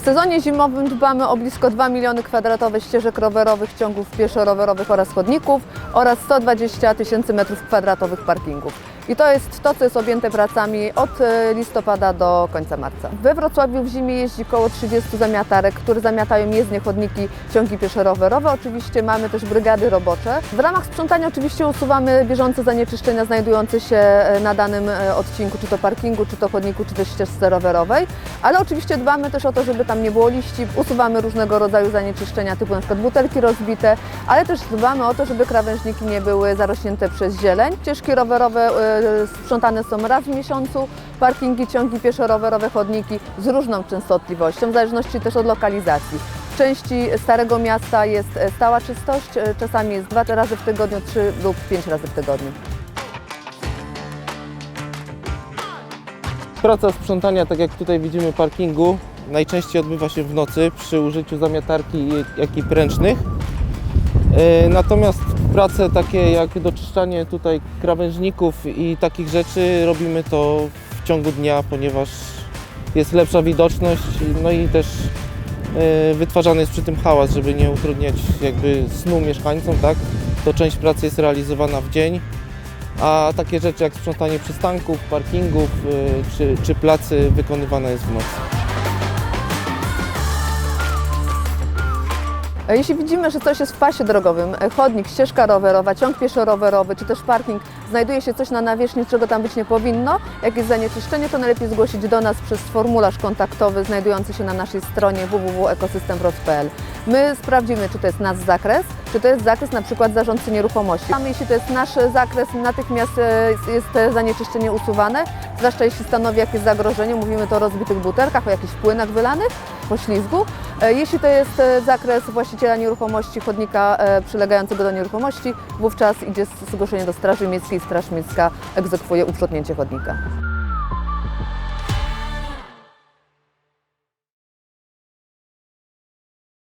sezonie zimowym dbamy o blisko 2 miliony kwadratowych ścieżek rowerowych, ciągów pieszo-rowerowych oraz chodników oraz 120 tysięcy metrów kwadratowych parkingów. I to jest to, co jest objęte pracami od e, listopada do końca marca. We Wrocławiu w zimie jeździ około 30 zamiatarek, które zamiatają jezdnie, chodniki, ciągi pieszo-rowerowe. Oczywiście mamy też brygady robocze. W ramach sprzątania oczywiście usuwamy bieżące zanieczyszczenia znajdujące się e, na danym e, odcinku, czy to parkingu, czy to chodniku, czy też ścieżce rowerowej. Ale oczywiście dbamy też o to, żeby tam nie było liści. Usuwamy różnego rodzaju zanieczyszczenia, typu na przykład butelki rozbite, ale też dbamy o to, żeby krawężniki nie były zarośnięte przez zieleń. Ścieżki rowerowe sprzątane są raz w miesiącu, parkingi, ciągi pieszo-rowerowe, chodniki z różną częstotliwością, w zależności też od lokalizacji. W części Starego Miasta jest e, stała czystość, e, czasami jest dwa razy w tygodniu, trzy lub pięć razy w tygodniu. Praca sprzątania, tak jak tutaj widzimy parkingu, najczęściej odbywa się w nocy przy użyciu zamiatarki, jak i ręcznych. E, Natomiast prace takie jak doczyszczanie tutaj krawężników i takich rzeczy robimy to w ciągu dnia, ponieważ jest lepsza widoczność, no i też e, wytwarzany jest przy tym hałas, żeby nie utrudniać jakby snu mieszkańcom, tak? To część pracy jest realizowana w dzień, a takie rzeczy jak sprzątanie przystanków, parkingów y, czy, czy placy wykonywane jest w nocy. Jeśli widzimy, że coś jest w pasie drogowym, e, chodnik, ścieżka rowerowa, ciąg pieszo-rowerowy czy też parking, znajduje się coś na nawierzchni, czego tam być nie powinno, jakieś zanieczyszczenie, to najlepiej zgłosić do nas przez formularz kontaktowy znajdujący się na naszej stronie www.ekosystemwroc.pl. My sprawdzimy, czy to jest nasz zakres, czy to jest zakres na przykład zarządcy nieruchomości. Mamy, jeśli to jest nasz zakres, natychmiast e, jest zanieczyszczenie usuwane, zwłaszcza jeśli stanowi jakieś zagrożenie, mówimy to o rozbitych butelkach, o jakichś płynach wylanych, poślizgu. E, Jeśli to jest e, zakres właściciela nieruchomości, chodnika e, przylegającego do nieruchomości, wówczas idzie zgłoszenie do Straży Miejskiej, Straż Miejska egzekwuje uprzątnięcie chodnika.